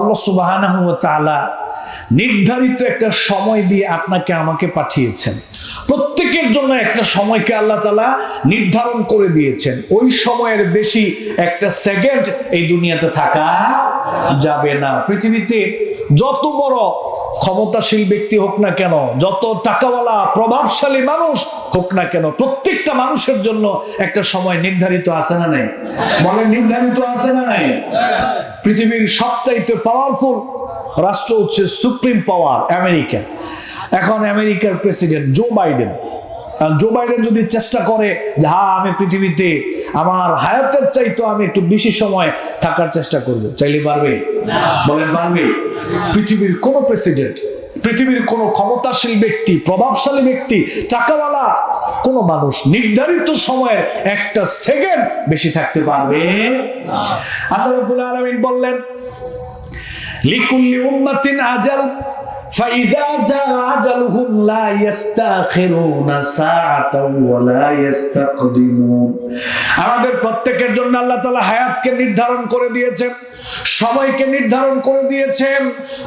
আল্লাহ সুবাহ নির্ধারিত একটা সময় দিয়ে আপনাকে আমাকে পাঠিয়েছেন। প্রত্যেকের জন্য একটা সময়কে আল্লাহ তালা নির্ধারণ করে দিয়েছেন। ওই সময়ের বেশি একটা সেকেন্ড এই দুনিয়াতে থাকা যাবে না। পৃথিবীতে যত বড় ক্ষমতাশীল ব্যক্তি হোক না কেন, যত টাকাওয়ালা, প্রভাবশালী মানুষ হোক না কেন, প্রত্যেকটা মানুষের জন্য একটা সময় নির্ধারিত আছে না নাই? বলে নির্ধারিত আছে না নাই? পৃথিবীর সবচাইতে পাওয়ারফুল রাষ্ট্র হচ্ছে সুপ্রিম পাওয়ার আমেরিকা। এখন আমেরিকার president Joe Biden Joe Biden যদি চেষ্টা করে যে হ্যাঁ আমি পৃথিবীতে আমার হায়াতের চাইতো আমি একটু বেশি সময় থাকার চেষ্টা করব। চাইলে পারবে? বলেন পারবে? পৃথিবীর কোন প্রেসিডেন্ট পৃথিবীর কোন ক্ষমতাশীল ব্যক্তি প্রভাবশালী ব্যক্তি টাকাওয়ালা কোন মানুষ নির্ধারিত সময়ের একটা সেকেন্ড বেশি থাকতে পারবে আল্লাহ রাব্বুল আলামিন বললেন লিকুল্লি উম্মাতিন আজাল فإذا جاء أجلهم لا يستأخرون ساعة ولا يستقدمون আমাদের প্রত্যেকের জন্য আল্লাহ তাআলা হায়াতকে নির্ধারণ করে দিয়েছেন সময়কে নির্ধারণ করে দিয়েছেন।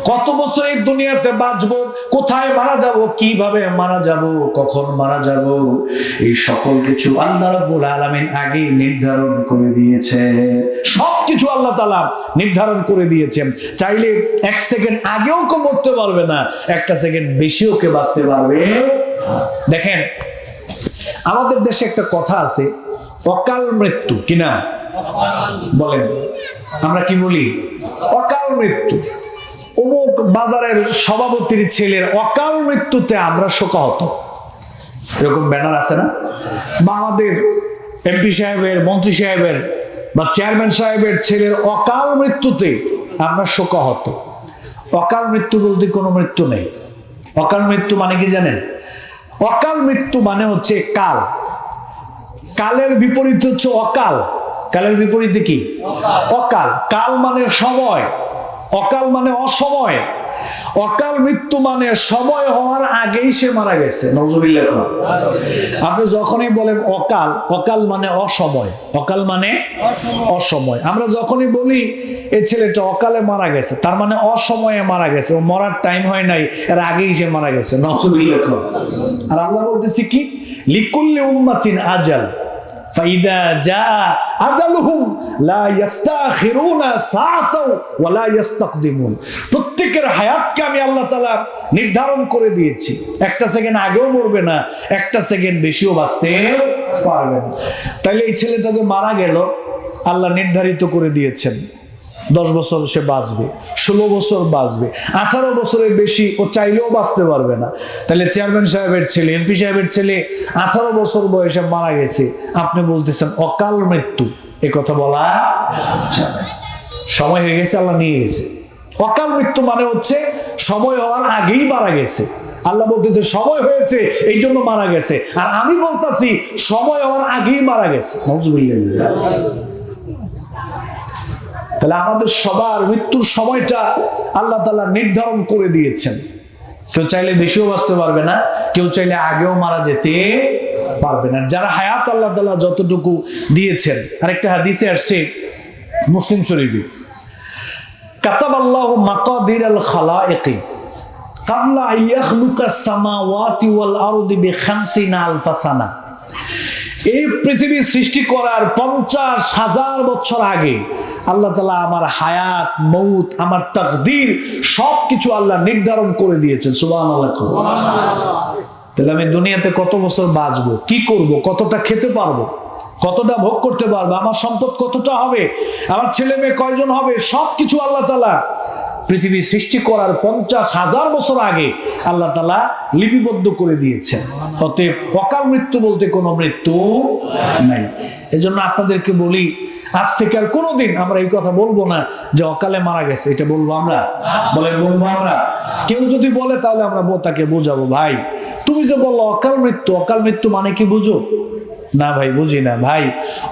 কত বছর এই দুনিয়াতে বাঁচবো, কোথায় মারা যাব, কীভাবে মারা যাব, কখন মারা যাব, এই সকল কিছু আল্লাহ আলামিন নির্ধারণ করে দিয়েছে সব কিছু আল্লাহ তালা নির্ধারণ করে দিয়েছেন। চাইলে এক সেকেন্ড আগেও কেউ মরতে পারবে না, একটা সেকেন্ড বেশিও কে বাঁচতে পারবে দেখেন, আমাদের দেশে একটা কথা আছে অকাল মৃত্যু কিনা বলেন, আমরা কি বলি? অকাল মৃত্যু। অমুক বাজারের সভাপতির ছেলের অকাল মৃত্যুতে আমরা শোকাহত। এরকম ব্যানার আছে না? বা আমাদের এমপি সাহেবের, মন্ত্রী সাহেবের বা চেয়ারম্যান সাহেবের ছেলের অকাল মৃত্যুতে আমরা শোকাহত। অকাল মৃত্যু বলতে কোনো মৃত্যু নেই। অকাল মৃত্যু মানে কি জানেন? অকাল মৃত্যু মানে হচ্ছে কাল। কালের বিপরীত হচ্ছে অকাল। কালের বিপরীতে কি? অকাল। কাল মানে সময়। অকাল মানে অসময়। অকাল মৃত্যু মানে সময় হওয়ার আগেই সে মারা গেছে। নজরুল্লাহ আপনি যখনই বলেন অকাল অকাল মানে অসময়। অকাল মানে অসময়। আমরা যখনই বলি এই ছেলেটা অকালে মারা গেছে। তার মানে অসময়ে মারা গেছে। ও মরার টাইম হয় নাই এর আগেই সে মারা গেছে। নজরুল্লাহ আর আল্লাহ বলতেছি কি? লিকুল্লি উম্মাতিন আজাল। ফাইদা যা আজালুহুম লা ইস্তাখিরুনা সাআতাও ওয়া লা ইস্তাকদিমুন প্রত্যেকের হায়াতকে আমি আল্লাহ তালা নির্ধারণ করে দিয়েছি। একটা সেকেন্ড আগেও মরবে না, একটা সেকেন্ড বেশিও বাঁচতে পারবে না। তাহলে এই ছেলেটা যে মারা গেল, আল্লাহ নির্ধারিত করে দিয়েছেন। দশ বছর সে বাঁচবে, ষোলো বছর বাঁচবে, আঠারো বছরের বেশি ও চাইলেও বাঁচতে পারবে না। তাহলে চেয়ারম্যান সাহেবের ছেলে, এমপি সাহেবের ছেলে আঠারো বছর বয়সে মারা গেছে, আপনি বলতেছেন অকাল মৃত্যু। এ কথা বলা সময় হয়ে গেছে, আল্লাহ নিয়ে গেছে। অকাল মৃত্যু মানে হচ্ছে সময় হওয়ার আগেই মারা গেছে। আল্লাহ বলতেছে, সময় হয়েছে, এই জন্য মারা গেছে। আর আমি বলতাছি, সময় হওয়ার আগেই মারা গেছে। নজরুল্লাহ তাহলে আমাদের সবার মৃত্যুর সময়টা আল্লাহ তালা নির্ধারণ করে দিয়েছেন। কেউ চাইলে বেশিও বাঁচতে পারবে না, কেউ চাইলে আগেও মারা যেতে পারবে না। যারা হায়াত আল্লাহ তালা যতটুকু দিয়েছেন, আরেকটা হাদিসে আসছে মুসলিম শরীফে। কাতাব আল্লাহ মাকাদির আল খালাইকি, কাবলা ইয়াখলুকা সামাওয়াতি ওয়াল আরদি বিখামসিনা আলফা এই পৃথিবী সৃষ্টি করার পঞ্চাশ হাজার বছর আগে আল্লাহ তালা আমার হায়াত, মৌত, আমার তাকদির সব কিছু আল্লাহ নির্ধারণ করে দিয়েছেন সুবাহ তাহলে আমি দুনিয়াতে কত বছর বাঁচবো, কি করব, কতটা খেতে পারব, কতটা ভোগ করতে পারব, আমার সম্পদ কতটা হবে, আমার ছেলে মেয়ে কয়জন হবে সব কিছু আল্লাহ তালা পৃথিবী সৃষ্টি করার পঞ্চাশ হাজার বছর আগে আল্লাহ তালা লিপিবদ্ধ করে দিয়েছেন। অতএব অকাল মৃত্যু বলতে কোনো মৃত্যু নাই। এজন্য আপনাদেরকে বলি আজ থেকে আর কোনোদিন আমরা এই কথা বলব না যে অকালে মারা গেছে, এটা বলব আমরা? বলেন বলব আমরা? কেউ যদি বলে, তাহলে আমরা তাকে বোঝাবো, ভাই, তুমি যে বলল অকাল মৃত্যু অকাল মৃত্যু মানে কি বুঝো? না ভাই, বুঝি না, ভাই,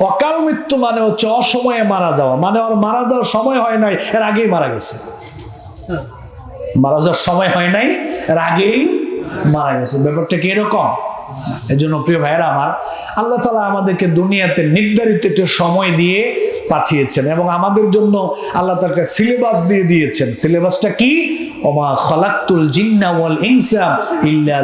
অকাল মৃত্যু মানে হচ্ছে অসময়ে মারা যাওয়া মানে ওর মারা যাওয়ার সময় হয় নাই, এর আগেই মারা গেছে। মারা যাওয়ার সময় হয় নাই, এর আগেই মারা গেছে। ব্যাপারটা কি এরকম? এই জন্য প্রিয় ভাইয়েরা আমার, আল্লাহ তালা আমাদেরকে দুনিয়াতে নির্ধারিত একটা সময় দিয়ে পাঠিয়েছেন এবং আমাদের জন্য আল্লাহ তাকে সিলেবাস দিয়ে দিয়েছেন। সিলেবাসটা কি? ওমা খলাক্তুল জিন্না ওয়াল ইনসা ইল্লা